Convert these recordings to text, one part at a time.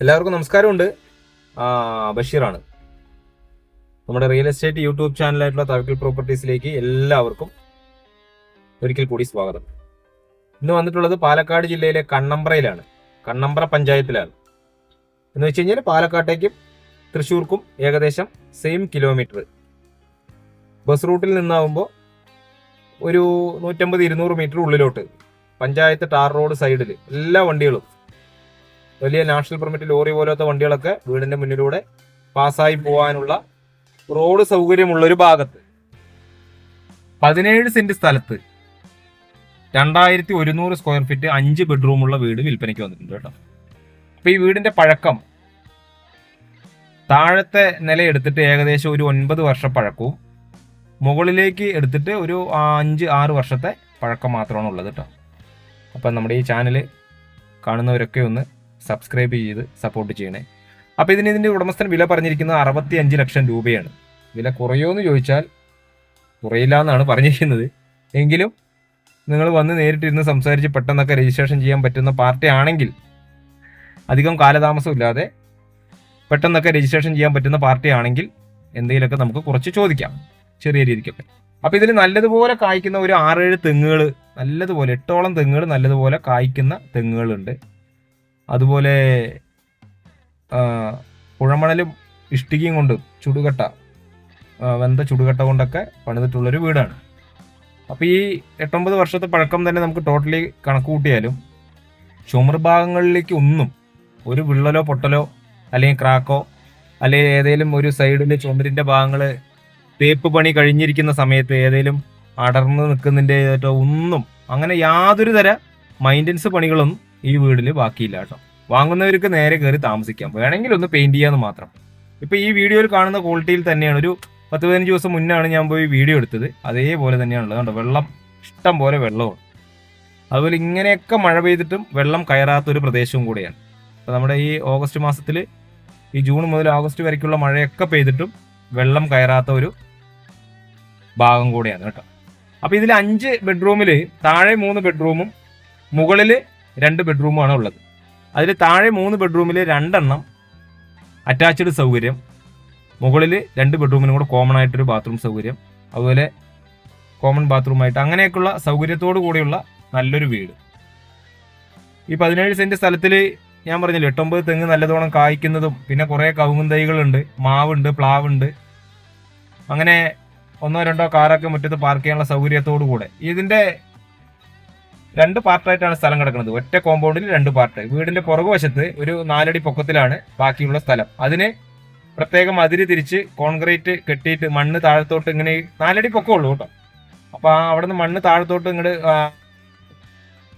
എല്ലാവർക്കും നമസ്കാരമുണ്ട്. ബഷീറാണ്. നമ്മുടെ റിയൽ എസ്റ്റേറ്റ് യൂട്യൂബ് ചാനലായിട്ടുള്ള തവക്കൽ പ്രോപ്പർട്ടീസിലേക്ക് എല്ലാവർക്കും ഒരിക്കൽ കൂടി സ്വാഗതം. ഇന്ന് വന്നിട്ടുള്ളത് പാലക്കാട് ജില്ലയിലെ കണ്ണമ്പ്രയിലാണ്. കണ്ണമ്പ്ര പഞ്ചായത്തിലാണ്. എന്ന് വെച്ച് കഴിഞ്ഞാൽ പാലക്കാട്ടേക്കും തൃശ്ശൂർക്കും ഏകദേശം സെയിം കിലോമീറ്റർ ബസ് റൂട്ടിൽ നിന്നാവുമ്പോൾ ഒരു നൂറ്റമ്പത് ഇരുന്നൂറ് മീറ്റർ ഉള്ളിലോട്ട്. പഞ്ചായത്ത് ടാർ റോഡ് സൈഡിൽ എല്ലാ വണ്ടികളും വലിയ നാഷണൽ പെർമിറ്റ് ലോറി പോലത്തെ വണ്ടികളൊക്കെ വീടിന്റെ മുന്നിലൂടെ പാസ്സായി പോകാനുള്ള റോഡ് സൗകര്യമുള്ള ഒരു ഭാഗത്ത്. പതിനേഴ് സെന്റ് സ്ഥലത്ത് രണ്ടായിരത്തി ഒരുന്നൂറ് സ്ക്വയർ ഫീറ്റ് അഞ്ച് ബെഡ്റൂമുള്ള വീട് വിൽപ്പനയ്ക്ക് വന്നിട്ടുണ്ട് കേട്ടോ. അപ്പൊ ഈ വീടിന്റെ പഴക്കം താഴത്തെ നില എടുത്തിട്ട് ഏകദേശം ഒരു ഒൻപത് വർഷ പഴക്കവും മുകളിലേക്ക് എടുത്തിട്ട് ഒരു അഞ്ച് ആറ് വർഷത്തെ പഴക്കം മാത്രമാണ് ഉള്ളത് കേട്ടോ. അപ്പം നമ്മുടെ ഈ ചാനൽ കാണുന്നവരൊക്കെ ഒന്ന് സബ്സ്ക്രൈബ് ചെയ്ത് സപ്പോർട്ട് ചെയ്യണേ. അപ്പോൾ ഇതിന് ഇതിന്റെ ഉടമസ്ഥൻ വില പറഞ്ഞിരിക്കുന്നത് അറുപത്തി അഞ്ച് ലക്ഷം രൂപയാണ്. വില കുറയോ എന്ന് ചോദിച്ചാൽ കുറയില്ല എന്നാണ് പറഞ്ഞിരിക്കുന്നത്. എങ്കിലും നിങ്ങൾ വന്ന് നേരിട്ടിരുന്ന് സംസാരിച്ച് പെട്ടെന്നൊക്കെ രജിസ്ട്രേഷൻ ചെയ്യാൻ പറ്റുന്ന പാർട്ടി ആണെങ്കിൽ അധികം കാലതാമസമില്ലാതെ പെട്ടെന്നൊക്കെ രജിസ്ട്രേഷൻ ചെയ്യാൻ പറ്റുന്ന പാർട്ടി ആണെങ്കിൽ എന്തെങ്കിലുമൊക്കെ നമുക്ക് കുറച്ച് ചോദിക്കാം. ചെറിയ രീതിക്കൊക്കെ. അപ്പോൾ ഇതിൽ നല്ലതുപോലെ കായ്ക്കുന്ന ഒരു ആറേഴ് തെങ്ങുകൾ നല്ലതുപോലെ എട്ടോളം തെങ്ങുകൾ നല്ലതുപോലെ കായ്ക്കുന്ന തെങ്ങുകളുണ്ട്. അതുപോലെ പുഴമണൽ ഇഷ്ടികയും കൊണ്ട് ചുടുകട്ട വെന്ത ചുടുകട്ട കൊണ്ടൊക്കെ പണിതിട്ടുള്ളൊരു വീടാണ്. അപ്പോൾ ഈ എട്ടൊമ്പത് വർഷത്തെ പഴക്കം തന്നെ നമുക്ക് ടോട്ടലി കണക്ക് കൂട്ടിയാലും ചുമർ ഭാഗങ്ങളിലേക്ക് ഒന്നും ഒരു വിള്ളലോ പൊട്ടലോ അല്ലെങ്കിൽ ക്രാക്കോ അല്ലെങ്കിൽ ഏതെങ്കിലും ഒരു സൈഡിൽ ചുമരിന്റെ ഭാഗങ്ങൾ തേപ്പ് പണി കഴിഞ്ഞിരിക്കുന്ന സമയത്ത് ഏതെങ്കിലും അടർന്ന് നിൽക്കുന്നതിന്റെ ഒന്നും അങ്ങനെ യാതൊരു തര മൈന്റൻസ് പണികളൊന്നും ഈ വീടിൽ ബാക്കിയില്ല കേട്ടോ. വാങ്ങുന്നവർക്ക് നേരെ കയറി താമസിക്കാം. വേണമെങ്കിൽ ഒന്ന് പെയിന്റ് ചെയ്യാന്ന് മാത്രം. ഇപ്പൊ ഈ വീഡിയോയിൽ കാണുന്ന ക്വാളിറ്റിയിൽ തന്നെയാണ്. ഒരു പത്ത് പതിനഞ്ച് ദിവസം മുന്നാണ് ഞാൻ പോയി വീഡിയോ എടുത്തത്. അതേപോലെ തന്നെയാണുള്ളത് കണ്ടോ. വെള്ളം ഇഷ്ടം പോലെ വെള്ളവും അതുപോലെ ഇങ്ങനെയൊക്കെ മഴ പെയ്തിട്ടും വെള്ളം കയറാത്ത ഒരു പ്രദേശവും കൂടെയാണ്. അപ്പോൾ നമ്മുടെ ഈ ഓഗസ്റ്റ് മാസത്തിൽ ഈ ജൂൺ മുതൽ ഓഗസ്റ്റ് വരയ്ക്കുള്ള മഴയൊക്കെ പെയ്തിട്ടും വെള്ളം കയറാത്ത ഒരു ഭാഗം കൂടെയാണ് കേട്ടോ. അപ്പോൾ ഇതിൽ അഞ്ച് ബെഡ്റൂമിൽ താഴെ മൂന്ന് ബെഡ്റൂമും മുകളിൽ രണ്ട് ബെഡ്റൂമാണ് ഉള്ളത്. അതിൽ താഴെ മൂന്ന് ബെഡ്റൂമിൽ രണ്ടെണ്ണം അറ്റാച്ച്ഡ് സൗകര്യം മുകളിൽ രണ്ട് ബെഡ്റൂമിനും കൂടെ കോമൺ ആയിട്ടൊരു ബാത്റൂം സൗകര്യം അതുപോലെ കോമൺ ബാത്റൂമായിട്ട് അങ്ങനെയൊക്കെയുള്ള സൗകര്യത്തോടു കൂടിയുള്ള നല്ലൊരു വീട്. ഈ പതിനേഴ് സെന്റ് സ്ഥലത്തിൽ ഞാൻ പറഞ്ഞില്ല എട്ടൊമ്പത് തെങ്ങ് നല്ലതോണം കായ്ക്കുന്നതും പിന്നെ കുറേ കവുങ്ങും തൈകളുണ്ട് മാവുണ്ട് പ്ലാവുണ്ട്. അങ്ങനെ ഒന്നോ രണ്ടോ കാറൊക്കെ മുറ്റത്ത് പാർക്ക് ചെയ്യാനുള്ള സൗകര്യത്തോടു കൂടെ. ഇതിന്റെ രണ്ട് പാർട്ടായിട്ടാണ് സ്ഥലം കിടക്കുന്നത്. ഒറ്റ കോമ്പൗണ്ടിൽ രണ്ട് പാർട്ട് വീടിന്റെ പുറകുവശത്ത് ഒരു നാലടി പൊക്കത്തിലാണ് ബാക്കിയുള്ള സ്ഥലം. അതിന് പ്രത്യേകം അതിരി തിരിച്ച് കോൺക്രീറ്റ് കെട്ടിയിട്ട് മണ്ണ് താഴത്തോട്ട് ഇങ്ങനെ നാലടി പൊക്കമുള്ളൂ കേട്ടോ. അപ്പൊ അവിടെ നിന്ന് മണ്ണ് താഴത്തോട്ട് ഇങ്ങോട്ട്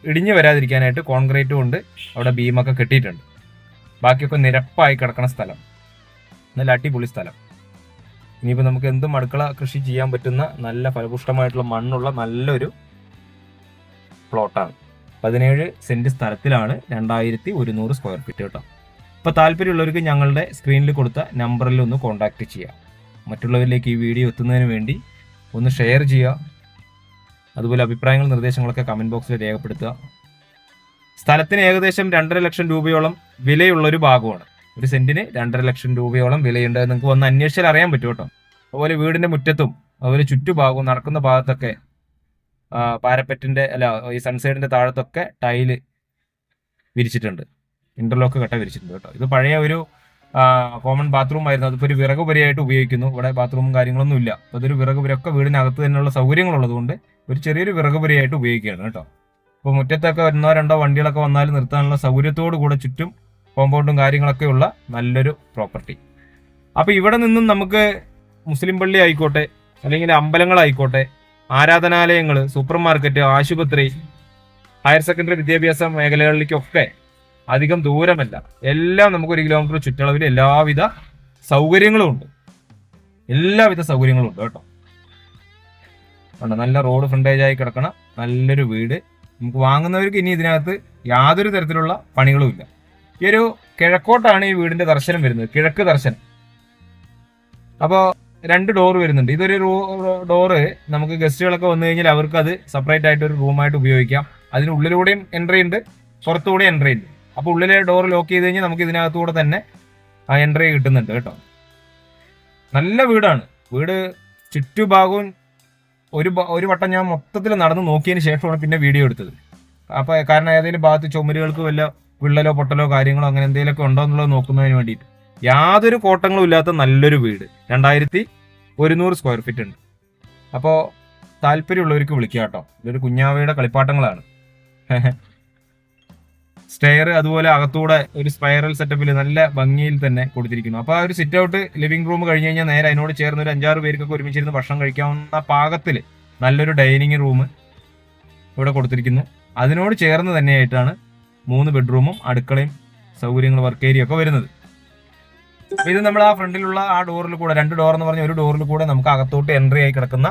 ഇടിഞ്ഞു വരാതിരിക്കാനായിട്ട് കോൺക്രീറ്റ് കൊണ്ട് അവിടെ ബീമൊക്കെ കെട്ടിയിട്ടുണ്ട്. ബാക്കിയൊക്കെ നിരപ്പായി കിടക്കുന്ന സ്ഥലം. നല്ല അടിപൊളി സ്ഥലം. ഇനിയിപ്പോൾ നമുക്ക് എന്തും അടുക്കള കൃഷി ചെയ്യാൻ പറ്റുന്ന നല്ല ഫലപുഷ്ടമായിട്ടുള്ള മണ്ണുള്ള നല്ലൊരു പ്ലോട്ടാണ്. പതിനേഴ് സെന്റ് സ്ഥലത്തിലാണ് രണ്ടായിരത്തി ഒരുന്നൂറ് സ്ക്വയർ ഫീറ്റ് കേട്ടോ. അപ്പോൾ താല്പര്യമുള്ളവർക്ക് ഞങ്ങളുടെ സ്ക്രീനിൽ കൊടുത്ത നമ്പറിൽ ഒന്ന് കോൺടാക്റ്റ് ചെയ്യാം. മറ്റുള്ളവരിലേക്ക് ഈ വീഡിയോ എത്തുന്നതിന് വേണ്ടി ഒന്ന് ഷെയർ ചെയ്യുക. അതുപോലെ അഭിപ്രായങ്ങൾ നിർദ്ദേശങ്ങളൊക്കെ കമന്റ് ബോക്സിൽ രേഖപ്പെടുത്തുക. സ്ഥലത്തിന് ഏകദേശം രണ്ടര ലക്ഷം രൂപയോളം വിലയുള്ള ഒരു ഭാഗമാണ്. ഒരു സെന്റിന് രണ്ടര ലക്ഷം രൂപയോളം വിലയുണ്ട് നിങ്ങൾക്ക് വന്ന് അന്വേഷിച്ചാൽ അറിയാൻ പറ്റും കേട്ടോ. അതുപോലെ വീടിന്റെ മുറ്റത്തും അതുപോലെ ചുറ്റുഭാഗവും നടക്കുന്ന ഭാഗത്തൊക്കെ പാരപ്പറ്റിന്റെ അല്ല ഈ സൺസൈഡിന്റെ താഴത്തൊക്കെ ടൈൽ വിരിച്ചിട്ടുണ്ട്. ഇന്റർലോക്ക് കട്ട വിരിച്ചിട്ടുണ്ട് കേട്ടോ. ഇത് പഴയ ഒരു കോമൺ ബാത്റൂം ആയിരുന്നു. അതിപ്പോൾ ഒരു വിറക് പുരയായിട്ട് ഉപയോഗിക്കുന്നു. ഇവിടെ ബാത്റൂമും കാര്യങ്ങളൊന്നും ഇല്ല. അപ്പോൾ ഇതൊരു വിറക് വീടിനകത്ത് തന്നെയുള്ള സൗകര്യങ്ങളുള്ളതുകൊണ്ട് ഒരു ചെറിയൊരു വിറക് പുരയായിട്ട് ഉപയോഗിക്കുകയാണ് കേട്ടോ. അപ്പോൾ മുറ്റത്തൊക്കെ ഒന്നോ രണ്ടോ വണ്ടികളൊക്കെ വന്നാൽ നിർത്താനുള്ള സൗകര്യത്തോടു കൂടെ ചുറ്റും കോമ്പൗണ്ടും കാര്യങ്ങളൊക്കെ ഉള്ള നല്ലൊരു പ്രോപ്പർട്ടി. അപ്പോൾ ഇവിടെ നിന്നും നമുക്ക് മുസ്ലിം പള്ളി ആയിക്കോട്ടെ അല്ലെങ്കിൽ അമ്പലങ്ങളായിക്കോട്ടെ ആരാധനാലയങ്ങൾ സൂപ്പർ മാർക്കറ്റ് ആശുപത്രി ഹയർ സെക്കൻഡറി വിദ്യാഭ്യാസ മേഖലകളിലേക്കൊക്കെ അധികം ദൂരമല്ല. എല്ലാം നമുക്ക് ഒരു കിലോമീറ്റർ ചുറ്റളവിൽ എല്ലാവിധ സൗകര്യങ്ങളും ഉണ്ട്. എല്ലാവിധ സൗകര്യങ്ങളും ഉണ്ട് കേട്ടോ. ഉണ്ട് നല്ല റോഡ് ഫ്രണ്ടേജ് ആയി കിടക്കണ നല്ലൊരു വീട്. നമുക്ക് വാങ്ങുന്നവർക്ക് ഇനി ഇതിനകത്ത് യാതൊരു തരത്തിലുള്ള പണികളും ഇല്ല. ഈ ഒരു കിഴക്കോട്ടാണ് ഈ വീടിന്റെ ദർശനം വരുന്നത്. കിഴക്ക് ദർശനം. അപ്പോൾ രണ്ട് ഡോർ വരുന്നുണ്ട്. ഇതൊരു ഡോറ് നമുക്ക് ഗസ്റ്റുകളൊക്കെ വന്നു കഴിഞ്ഞാൽ അവർക്ക് അത് സെപ്പറേറ്റ് ആയിട്ട് ഒരു റൂമായിട്ട് ഉപയോഗിക്കാം. അതിനുള്ളിലൂടെയും എൻട്രി ഉണ്ട് പുറത്തുകൂടെ എൻട്രി ഉണ്ട്. അപ്പോൾ ഉള്ളിലെ ഡോർ ലോക്ക് ചെയ്ത് കഴിഞ്ഞാൽ നമുക്ക് ഇതിനകത്തൂടെ തന്നെ ആ എൻട്രി കിട്ടുന്നുണ്ട് കേട്ടോ. നല്ല വീടാണ്. വീട് ചുറ്റുഭാഗവും ഒരു ഒരു വട്ടം ഞാൻ മൊത്തത്തിൽ നടന്ന് നോക്കിയതിന് ശേഷമാണ് പിന്നെ വീഡിയോ എടുത്തത്. അപ്പോൾ കാരണം ഏതെങ്കിലും ഭാഗത്ത് ചുമരുകൾക്ക് വല്ല വിള്ളലോ പൊട്ടലോ കാര്യങ്ങളോ അങ്ങനെ എന്തെങ്കിലുമൊക്കെ ഉണ്ടോ എന്നുള്ളത് നോക്കുന്നതിന് വേണ്ടിയിട്ട്. യാതൊരു കോട്ടങ്ങളും ഇല്ലാത്ത നല്ലൊരു വീട്. രണ്ടായിരത്തി ഒരുന്നൂറ് സ്ക്വയർ ഫീറ്റ് ഉണ്ട്. അപ്പോൾ താല്പര്യമുള്ളവർക്ക് വിളിക്കുക കേട്ടോ. ഇതൊരു കുഞ്ഞാവയുടെ കളിപ്പാട്ടങ്ങളാണ്. സ്റ്റെയർ അതുപോലെ അകത്തൂടെ ഒരു സ്പൈറൽ സെറ്റപ്പിൽ നല്ല ഭംഗിയിൽ തന്നെ കൊടുത്തിരിക്കുന്നു. അപ്പോൾ ആ ഒരു സിറ്റ് ഔട്ട് ലിവിംഗ് റൂം കഴിഞ്ഞ് കഴിഞ്ഞാൽ നേരെ അതിനോട് ചേർന്ന് ഒരു അഞ്ചാറ് പേർക്കൊക്കെ ഒരുമിച്ചിരുന്ന് ഭക്ഷണം കഴിക്കാവുന്ന പാകത്തിൽ നല്ലൊരു ഡൈനിങ് റൂം ഇവിടെ കൊടുത്തിരിക്കുന്നു. അതിനോട് ചേർന്ന് തന്നെയായിട്ടാണ് മൂന്ന് ബെഡ്റൂമും അടുക്കളയും സൗകര്യങ്ങൾ വർക്ക് ഏരിയ ഒക്കെ വരുന്നത്. ഇത് നമ്മൾ ആ ഫ്രണ്ടിലുള്ള ആ ഡോറിൽ കൂടെ രണ്ട് ഡോർ എന്ന് പറഞ്ഞ ഒരു ഡോറിൽ കൂടെ നമുക്ക് അകത്തോട്ട് എൻട്രി ആയി കിടക്കുന്ന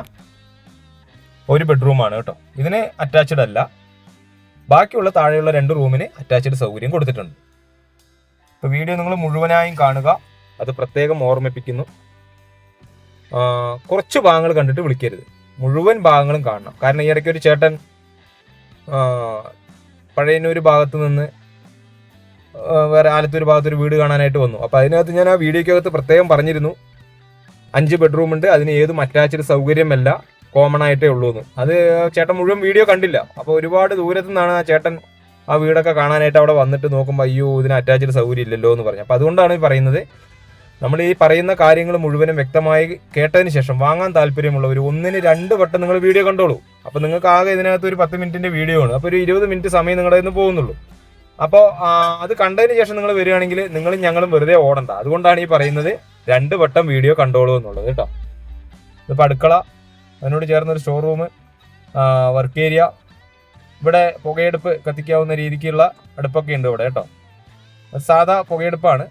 ഒരു ബെഡ്റൂമാണ് കേട്ടോ. ഇതിന് അറ്റാച്ച്ഡ് അല്ല. ബാക്കിയുള്ള താഴെയുള്ള രണ്ട് റൂമിന് അറ്റാച്ച്ഡ് സൗകര്യം കൊടുത്തിട്ടുണ്ട്. അപ്പോൾ വീഡിയോ നിങ്ങൾ മുഴുവനായും കാണുക. അത് പ്രത്യേകം ഓർമ്മിപ്പിക്കുന്നു. കുറച്ച് ഭാഗങ്ങൾ കണ്ടിട്ട് വിളിക്കരുത്. മുഴുവൻ ഭാഗങ്ങളും കാണണം. കാരണം ഈ ഇടയ്ക്ക് ഒരു ചേട്ടൻ പഴയനൂർ ഭാഗത്ത് നിന്ന് വേറെ ആലത്തൂർ ഭാഗത്തൊരു വീട് കാണാനായിട്ട് വന്നു. അപ്പോൾ അതിനകത്ത് ഞാൻ ആ വീഡിയോയ്ക്കകത്ത് പ്രത്യേകം പറഞ്ഞിരുന്നു. അഞ്ച് ബെഡ്റൂം ഉണ്ട്. അതിന് ഏതും അറ്റാച്ച്ഡ് സൗകര്യമല്ല. കോമൺ ആയിട്ടേ ഉള്ളൂ എന്ന്. അത് ചേട്ടൻ മുഴുവൻ വീഡിയോ കണ്ടില്ല. അപ്പോൾ ഒരുപാട് ദൂരത്തു നിന്നാണ് ആ ചേട്ടൻ ആ വീടൊക്കെ കാണാനായിട്ട് അവിടെ വന്നിട്ട് നോക്കുമ്പോൾ അയ്യോ ഇതിന് അറ്റാച്ച്ഡ് സൗകര്യം ഇല്ലല്ലോ എന്ന് പറഞ്ഞു. അപ്പോൾ അതുകൊണ്ടാണ് പറയുന്നത്. നമ്മൾ ഈ പറയുന്ന കാര്യങ്ങൾ മുഴുവനും വ്യക്തമായി കേട്ടതിന് ശേഷം വാങ്ങാൻ താല്പര്യമുള്ളവർ ഒന്നിന് രണ്ട് വട്ടം നിങ്ങൾ വീഡിയോ കണ്ടോളൂ. അപ്പോൾ നിങ്ങൾക്ക് ആകെ ഇതിനകത്ത് ഒരു പത്ത് മിനിറ്റിന്റെ വീഡിയോ ആണ്. അപ്പോൾ ഒരു ഇരുപത് മിനിറ്റ് സമയം നിങ്ങളുടെ നിന്ന് പോകുന്നുള്ളൂ. അപ്പോൾ അത് കണ്ടതിന് ശേഷം നിങ്ങൾ വരികയാണെങ്കിൽ നിങ്ങളും ഞങ്ങളും വെറുതെ ഓടണ്ട. അതുകൊണ്ടാണ് ഈ പറയുന്നത് രണ്ട് വട്ടം വീഡിയോ കണ്ടോളൂ എന്നുള്ളത് കേട്ടോ. ഇതിപ്പോൾ അടുക്കള അതിനോട് ചേർന്ന ഒരു സ്റ്റോർ റൂം വർക്ക് ഏരിയ ഇവിടെ പുകയെടുപ്പ് കത്തിക്കാവുന്ന രീതിക്കുള്ള അടുപ്പൊക്കെ ഉണ്ട് ഇവിടെ കേട്ടോ. സാധാ പുകയെടുപ്പാണ്.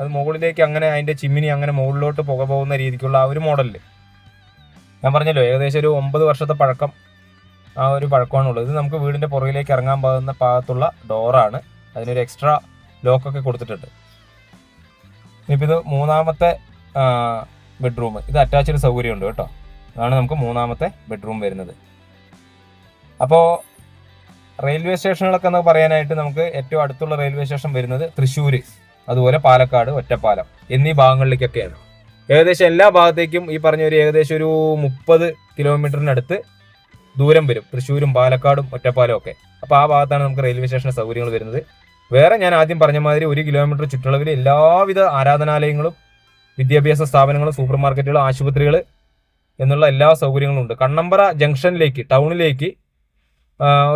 അത് മുകളിലേക്ക് അങ്ങനെ അതിന്റെ ചിമ്മിനി അങ്ങനെ മുകളിലോട്ട് പുക പോകുന്ന രീതിക്കുള്ള ആ ഒരു മോഡലിൽ ഞാൻ പറഞ്ഞല്ലോ ഏകദേശം ഒരു ഒമ്പത് വർഷത്തെ പഴക്കം ആ ഒരു പഴക്കമാണുള്ളത്. ഇത് നമുക്ക് വീടിന്റെ പുറകിലേക്ക് ഇറങ്ങാൻ പോകുന്ന ഭാഗത്തുള്ള ഡോറാണ് അതിനൊരു എക്സ്ട്രാ ലോക്കൊക്കെ കൊടുത്തിട്ടുണ്ട്. ഇനിയിപ്പോൾ ഇത് മൂന്നാമത്തെ ബെഡ്റൂം ഇത് അറ്റാച്ച്ഡ് സൗകര്യമുണ്ട് കേട്ടോ. അതാണ് നമുക്ക് മൂന്നാമത്തെ ബെഡ്റൂം വരുന്നത്. അപ്പോൾ റെയിൽവേ സ്റ്റേഷനുകളൊക്കെ എന്ന് പറയാനായിട്ട് നമുക്ക് ഏറ്റവും അടുത്തുള്ള റെയിൽവേ സ്റ്റേഷൻ വരുന്നത് തൃശ്ശൂർ അതുപോലെ പാലക്കാട് ഒറ്റപ്പാലം എന്നീ ഭാഗങ്ങളിലേക്കൊക്കെയാണ്. ഏകദേശം എല്ലാ ഭാഗത്തേക്കും ഈ പറഞ്ഞ ഒരു ഏകദേശം ഒരു മുപ്പത് കിലോമീറ്ററിനടുത്ത് ദൂരം വരും. തൃശ്ശൂരും പാലക്കാടും ഒറ്റപ്പാലം ഒക്കെ. അപ്പോൾ ആ ഭാഗത്താണ് നമുക്ക് റെയിൽവേ സ്റ്റേഷൻ സൗകര്യങ്ങൾ വരുന്നത്. വേറെ ഞാൻ ആദ്യം പറഞ്ഞ മാതിരി ഒരു കിലോമീറ്റർ ചുറ്റളവിൽ എല്ലാവിധ ആരാധനാലയങ്ങളും വിദ്യാഭ്യാസ സ്ഥാപനങ്ങളും സൂപ്പർ മാർക്കറ്റുകൾ ആശുപത്രികൾ എന്നുള്ള എല്ലാ സൗകര്യങ്ങളും ഉണ്ട്. കണ്ണമ്പറ ജംഗ്ഷനിലേക്ക് ടൗണിലേക്ക്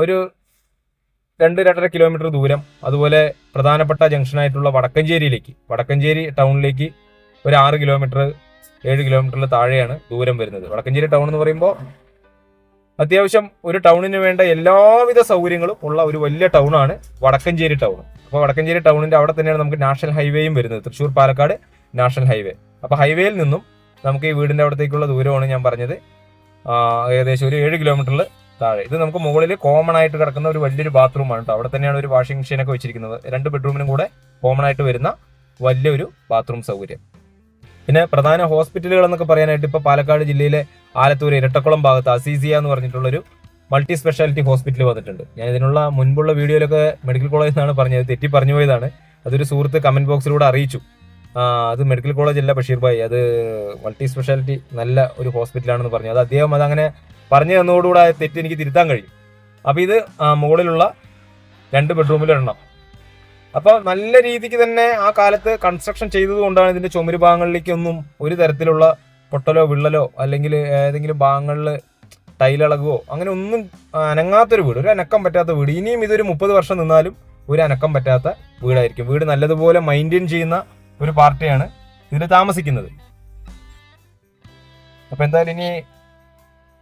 ഒരു രണ്ട് രണ്ടര കിലോമീറ്റർ ദൂരം. അതുപോലെ പ്രധാനപ്പെട്ട ജംഗ്ഷനായിട്ടുള്ള വടക്കഞ്ചേരിയിലേക്ക്. വടക്കഞ്ചേരി ടൗണിലേക്ക് ഒരു ആറ് കിലോമീറ്റർ ഏഴ് കിലോമീറ്ററിൽ താഴെയാണ് ദൂരം വരുന്നത്. വടക്കഞ്ചേരി ടൗൺ എന്ന് പറയുമ്പോൾ അത്യാവശ്യം ഒരു ടൗണിന് വേണ്ട എല്ലാവിധ സൗകര്യങ്ങളും ഉള്ള ഒരു വലിയ ടൗണാണ് വടക്കഞ്ചേരി ടൗൺ. അപ്പോൾ വടക്കഞ്ചേരി ടൗണിന്റെ അവിടെ തന്നെയാണ് നമുക്ക് നാഷണൽ ഹൈവേയും വരുന്നത്. Thrissur Palakkad national highway. അപ്പോൾ ഹൈവേയിൽ നിന്നും നമുക്ക് ഈ വീടിന്റെ അവിടത്തേക്കുള്ള ദൂരമാണ് ഞാൻ പറഞ്ഞത്. ഏകദേശം ഒരു ഏഴ് കിലോമീറ്ററിൽ താഴെ. ഇത് നമുക്ക് മുകളിൽ കോമൺ ആയിട്ട് കിടക്കുന്ന ഒരു വലിയൊരു ബാത്റൂമാണ് കേട്ടോ അവിടെ തന്നെയാണ് ഒരു വാഷിംഗ് മെഷീൻ ഒക്കെ വെച്ചിരിക്കുന്നത്. രണ്ട് ബെഡ്റൂമിനും കൂടെ കോമൺ ആയിട്ട് വരുന്ന വലിയൊരു ബാത്റൂം സൗകര്യം. പിന്നെ പ്രധാന ഹോസ്പിറ്റലുകൾ എന്നൊക്കെ പറയാനായിട്ട് ഇപ്പോൾ പാലക്കാട് ജില്ലയിലെ ആലത്തൂർ ഇരട്ടക്കുളം ഭാഗത്ത് അസീസിയ എന്ന് പറഞ്ഞിട്ടുള്ളൊരു മൾട്ടി സ്പെഷ്യാലിറ്റി ഹോസ്പിറ്റൽ വന്നിട്ടുണ്ട്. ഞാൻ ഇതിനുള്ള മുൻപുള്ള വീഡിയോയിലൊക്കെ മെഡിക്കൽ കോളേജ് എന്നാണ് പറഞ്ഞത്. തെറ്റി പറഞ്ഞു പോയതാണ്. അതൊരു സുഹൃത്ത് കമന്റ് ബോക്സിലൂടെ അറിയിച്ചു. അത് മെഡിക്കൽ കോളേജ് അല്ല ബഷീർ ഭായി. അത് മൾട്ടി സ്പെഷ്യാലിറ്റി നല്ല ഒരു ഹോസ്പിറ്റലാണെന്ന് പറഞ്ഞു. അത് അദ്ദേഹം അതങ്ങനെ പറഞ്ഞു തന്നതോടുകൂടെ തെറ്റ് എനിക്ക് തിരുത്താൻ കഴിയും. അപ്പോൾ ഇത് മുകളിലുള്ള രണ്ട് ബെഡ്റൂമിലിടണം അപ്പോൾ നല്ല രീതിക്ക് തന്നെ ആ കാലത്ത് കൺസ്ട്രക്ഷൻ ചെയ്തതുകൊണ്ടാണ് ഇതിന്റെ ചുമര് ഭാഗങ്ങളിലേക്കൊന്നും ഒരു തരത്തിലുള്ള പൊട്ടലോ വിള്ളലോ അല്ലെങ്കിൽ ഏതെങ്കിലും ഭാഗങ്ങളിൽ ടൈലിളകുവോ അങ്ങനെ ഒന്നും അനങ്ങാത്തൊരു വീട് ഒരു അനക്കം പറ്റാത്ത വീട്. ഇനിയും ഇതൊരു മുപ്പത് വർഷം നിന്നാലും ഒരു അനക്കം പറ്റാത്ത വീടായിരിക്കും. വീട് നല്ലതുപോലെ മെയിന്റെയിൻ ചെയ്യുന്ന ഒരു പാർട്ടിയാണ് ഇതിൽ താമസിക്കുന്നത്. അപ്പോൾ എന്തായാലും ഇനി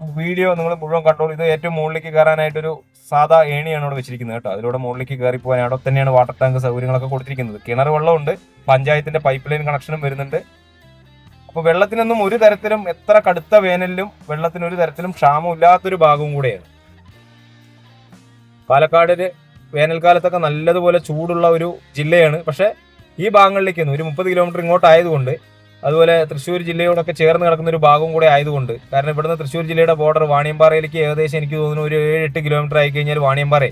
വീഡിയോ നിങ്ങൾ മുഴുവൻ കണ്ടോളൂ. ഇത് ഏറ്റവും മുകളിലേക്ക് കയറാനായിട്ടൊരു സാധാ ഏണിയാണ് ഇവിടെ വെച്ചിരിക്കുന്നത് കേട്ടോ. അതിലൂടെ മുകളിലേക്ക് കയറി പോകാൻ അവിടെ തന്നെയാണ് വാട്ടർ ടാങ്ക് സൗകര്യങ്ങളൊക്കെ കൊടുത്തിരിക്കുന്നത്. കിണർ വെള്ളമുണ്ട് പഞ്ചായത്തിന്റെ പൈപ്പ് ലൈൻ കണക്ഷനും വരുന്നുണ്ട്. അപ്പൊ വെള്ളത്തിനൊന്നും ഒരു തരത്തിലും എത്ര കടുത്ത വേനലിലും വെള്ളത്തിന് ഒരു തരത്തിലും ക്ഷാമമില്ലാത്തൊരു ഭാഗവും കൂടെയാണ്. പാലക്കാടിൽ വേനൽക്കാലത്തൊക്കെ നല്ലതുപോലെ ചൂടുള്ള ഒരു ജില്ലയാണ്. പക്ഷെ ഈ ഭാഗങ്ങളിലേക്കൊന്നും ഒരു മുപ്പത് കിലോമീറ്റർ ഇങ്ങോട്ട് ആയതുകൊണ്ട് അതുപോലെ തൃശ്ശൂർ ജില്ലയോടൊക്കെ ചേർന്ന് കിടക്കുന്ന ഒരു ഭാഗവും കൂടെ ആയതുകൊണ്ട് കാരണം ഇവിടുന്ന് തൃശ്ശൂർ ജില്ലയുടെ ബോർഡർ വാണിയമ്പാറയിലേക്ക് ഏകദേശം എനിക്ക് തോന്നുന്നു ഒരു ഏഴ് എട്ട് കിലോമീറ്റർ ആയി കഴിഞ്ഞാൽ വാണിയമ്പാറ.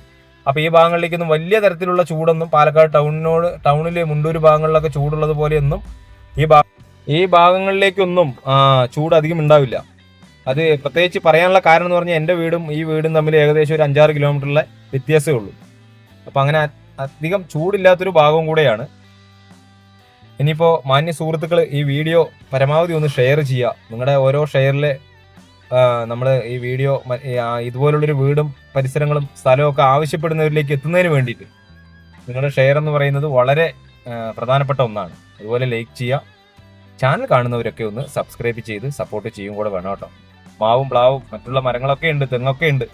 അപ്പോൾ ഈ ഭാഗങ്ങളിലേക്കൊന്നും വലിയ തരത്തിലുള്ള ചൂടൊന്നും പാലക്കാട് ടൗണിനോട് ടൗണിലെ മുണ്ടൂർ ഭാഗങ്ങളിലൊക്കെ ചൂടുള്ളത് പോലെയൊന്നും ഈ ഭാഗ ഈ ഭാഗങ്ങളിലേക്കൊന്നും ചൂട് അധികം ഉണ്ടാവില്ല. അത് പ്രത്യേകിച്ച് പറയാനുള്ള കാരണം എന്ന് പറഞ്ഞാൽ എന്റെ വീടും ഈ വീടും തമ്മിൽ ഏകദേശം ഒരു അഞ്ചാറ് കിലോമീറ്ററിലെ വ്യത്യാസമേ ഉള്ളൂ. അപ്പം അങ്ങനെ അധികം ചൂടില്ലാത്തൊരു ഭാഗവും കൂടെയാണ്. ഇനിയിപ്പോൾ മാന്യ സുഹൃത്തുക്കൾ ഈ വീഡിയോ പരമാവധി ഒന്ന് ഷെയർ ചെയ്യുക നിങ്ങളുടെ ഓരോ ഷെയറിൽ നമ്മൾ ഈ വീഡിയോ ഇതുപോലുള്ളൊരു വീടും പരിസരങ്ങളും സ്ഥലവും ഒക്കെ ആവശ്യപ്പെടുന്നവരിലേക്ക് എത്തുന്നതിന് വേണ്ടിയിട്ട് നിങ്ങളുടെ ഷെയർ എന്ന് പറയുന്നത് വളരെ പ്രധാനപ്പെട്ട ഒന്നാണ്. അതുപോലെ ലൈക്ക് ചെയ്യുക ചാനൽ കാണുന്നവരൊക്കെ ഒന്ന് സബ്സ്ക്രൈബ് ചെയ്ത് സപ്പോർട്ട് ചെയ്യും കൂടെ വേണം കേട്ടോ. മാവും പ്ലാവും മറ്റുള്ള മരങ്ങളൊക്കെ ഉണ്ട് തെങ്ങൊക്കെ ഉണ്ട്.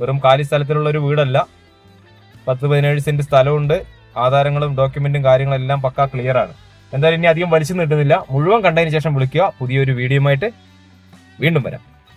വെറും കാലി സ്ഥലത്തിലുള്ള ഒരു വീടല്ല. പത്ത് പതിനേഴ് സെന്റ് സ്ഥലമുണ്ട്. ആധാരങ്ങളും ഡോക്യുമെന്റും കാര്യങ്ങളെല്ലാം പക്കാ ക്ലിയറാണ് ആണ്. എന്തായാലും ഇനി അധികം വലിച്ചു നീട്ടുന്നില്ല. മുഴുവൻ കണ്ടതിന് ശേഷം വിളിക്കുക. പുതിയൊരു വീഡിയോയുമായിട്ട് വീണ്ടും വരാം.